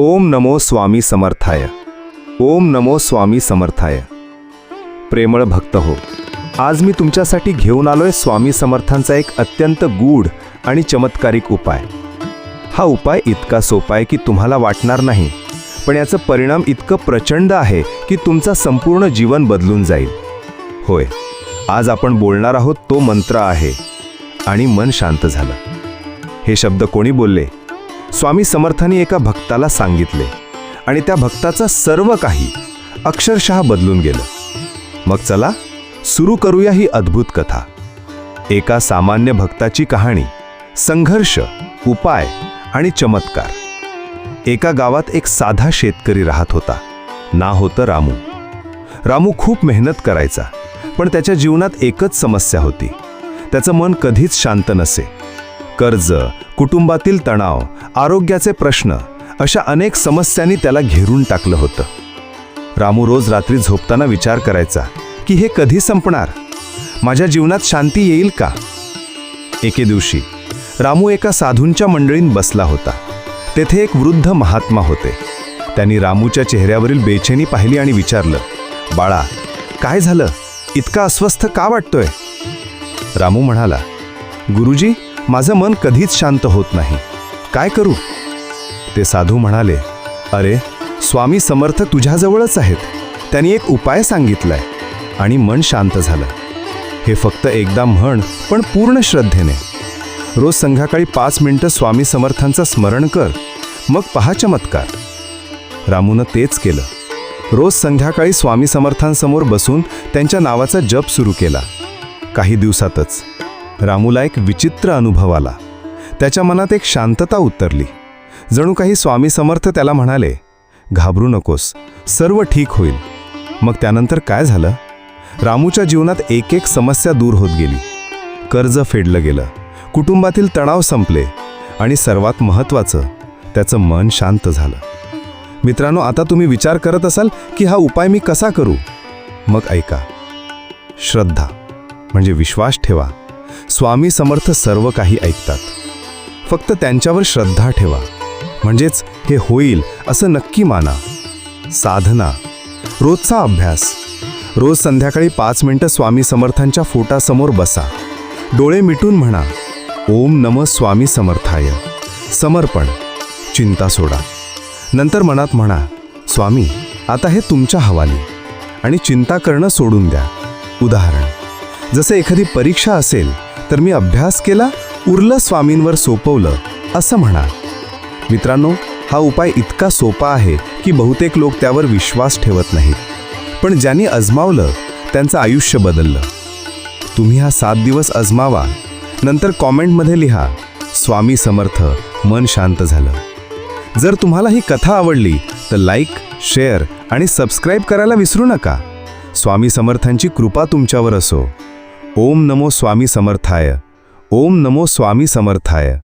ओम नमो स्वामी समर्थाय. ओम नमो स्वामी समर्थाय. प्रेमळ भक्त हो. आज मी तुमच्यासाठी घेऊन आलोय स्वामी समर्थांचा एक अत्यंत गूढ आणि चमत्कारिक उपाय. हा उपाय इतका सोपा आहे की तुम्हाला वाटणार नाही पण याचं परिणाम इतकं प्रचंड आहे की तुमचा संपूर्ण जीवन बदलून जाईल. होय आज आपण बोलणार आहोत तो मंत्र आहे आणि मन शांत झालं. हे शब्द कोणी बोलले? स्वामी समर्थांनी एका भक्ताला सांगितले आणि त्या भक्ताचं सर्व काही अक्षरशः बदलून गेलं. मग चला सुरू करूया ही अद्भुत कथा. एका सामान्य भक्ताची कहाणी संघर्ष उपाय आणि चमत्कार. एका गावात एक साधा शेतकरी राहत होता. ना होतं रामू. रामू खूप मेहनत करायचा पण त्याच्या जीवनात एकच समस्या होती. त्याचं मन कधीच शांत नसे. कर्ज कुटुंबातील तणाव आरोग्याचे प्रश्न अशा अनेक समस्यांनी त्याला घेरून टाकलं होतं. रामू रोज रात्री झोपताना विचार करायचा की हे कधी संपणार? माझ्या जीवनात शांती येईल का? एके दिवशी रामू एका साधूंच्या मंडळीत बसला होता. तेथे एक वृद्ध महात्मा होते. त्यांनी रामूच्या चेहऱ्यावरील बेचैनी पाहिली आणि विचारलं बाळा काय झालं? इतका अस्वस्थ का वाटतोय? रामू म्हणाला गुरुजी माझं मन कधीच शांत होत नाही. काय करू? ते साधू म्हणाले अरे स्वामी समर्थ तुझ्याजवळच आहेत. त्यांनी एक उपाय सांगितलाय. आणि मन शांत झालं. हे फक्त एकदा म्हण पण पूर्ण श्रद्धेने. रोज संध्याकाळी पाच मिनटं स्वामी समर्थांचं स्मरण कर मग पहा चमत्कार. रामूनं तेच केलं. रोज संध्याकाळी स्वामी समर्थांसमोर बसून त्यांच्या नावाचा जप सुरू केला. काही दिवसातच. रामूला एक विचित्र अनुभव आला. त्याच्या मनात एक शांतता उतरली. जणू काही स्वामी समर्थ त्याला म्हणाले घाबरू नकोस सर्व ठीक होईल. मग त्यानंतर काय झालं? रामूच्या जीवनात एक एक समस्या दूर होत गेली. कर्ज फेडलं गेलं कुटुंबातील तणाव संपले आणि सर्वात महत्त्वाचं त्याचं मन शांत झालं. मित्रांनो आता तुम्ही विचार करत असाल की हा उपाय मी कसा करू? मग ऐका श्रद्धा म्हणजे विश्वास ठेवा. स्वामी समर्थ सर्व काही ऐकतात. फक्त त्यांच्यावर श्रद्धा ठेवा. म्हणजेच हे होईल असं नक्की माना. साधना. रोजचा अभ्यास. रोज संध्याकाळी पाच मिनिटं स्वामी समर्थांच्या फोटासमोर बसा. डोळे मिटून म्हणा ओम नम स्वामी समर्थाय. समर्पण. चिंता सोडा. नंतर मनात म्हणा स्वामी आता हे तुमच्या हवाली. आणि चिंता करणं सोडून द्या. उदाहरण. जसं एखादी परीक्षा असेल तर मी अभ्यास केला उरलं स्वामींवर सोपवलं असं म्हणा. मित्रांनो हा उपाय इतका सोपा आहे की बहुतेक लोक त्यावर विश्वास ठेवत नाहीत. पण ज्यांनी अजमावलं त्यांचं आयुष्य बदललं. तुम्ही हा सात दिवस अजमावा. नंतर कॉमेंटमध्ये लिहा स्वामी समर्थ मन शांत झालं. जर तुम्हाला ही कथा आवडली तर लाईक शेअर आणि सबस्क्राईब करायला विसरू नका. स्वामी समर्थांची कृपा तुमच्यावर असो. ओम नमो स्वामी समर्थाय. ओम नमो स्वामी समर्थाय.